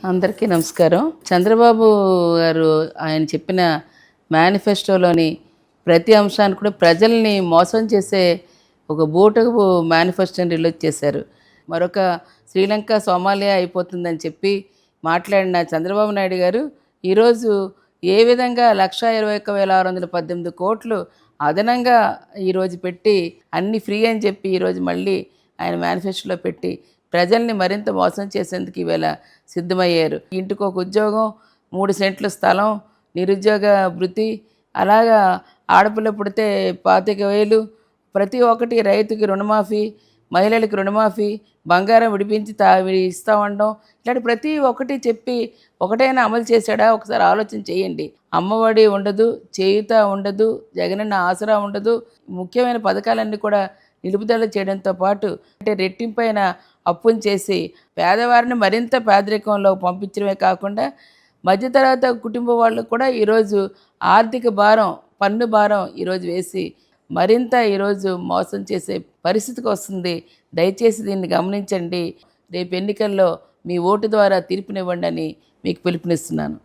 అందరికీ నమస్కారం. చంద్రబాబు గారు ఆయన చెప్పిన మేనిఫెస్టోలోని ప్రతి అంశాన్ని కూడా ప్రజల్ని మోసం చేసే ఒక బూటకు మేనిఫెస్టోని రిలీజ్ చేశారు. మరొక శ్రీలంక సోమాలియా అయిపోతుందని చెప్పి మాట్లాడిన చంద్రబాబు నాయుడు గారు ఈరోజు ఏ విధంగా లక్ష ఇరవై ఒక్క వేల ఆరు వందల పద్దెనిమిది కోట్లు అదనంగా ఈరోజు పెట్టి అన్ని ఫ్రీ అని చెప్పి ఈరోజు మళ్ళీ ఆయన మేనిఫెస్టోలో పెట్టి ప్రజల్ని మరింత మోసం చేసేందుకు ఈవేళ సిద్ధమయ్యారు. ఇంటికి ఒక ఉద్యోగం మూడు సెంట్ల స్థలం నిరుద్యోగ వృత్తి అలాగా ఆడపిల్ల పుడితే పాతిక వేలు ప్రతి ఒక్కటి రైతుకి రుణమాఫీ మహిళలకు రుణమాఫీ బంగారం విడిపించి తా ఇస్తా ఉండడం ఇలాంటి ప్రతి ఒక్కటి చెప్పి ఒకటైనా అమలు చేశాడా? ఒకసారి ఆలోచన చేయండి. అమ్మఒడి ఉండదు చేయుత ఉండదు జగనన్న ఆసరా ఉండదు ముఖ్యమైన పథకాలన్నీ కూడా నిలుపుదల చేయడంతో పాటు అంటే రెట్టింపైన అప్పును చేసి పేదవారిని మరింత పేదరికంలో పంపించడమే కాకుండా మధ్యతరగతి కుటుంబ వాళ్ళకు కూడా ఈరోజు ఆర్థిక భారం పన్ను భారం ఈరోజు వేసి మరింత ఈరోజు మోసం చేసే పరిస్థితికి వస్తుంది. దయచేసి దీన్ని గమనించండి. రేపు ఎన్నికల్లో మీ ఓటు ద్వారా తీర్పునివ్వండి అని మీకు పిలుపునిస్తున్నాను.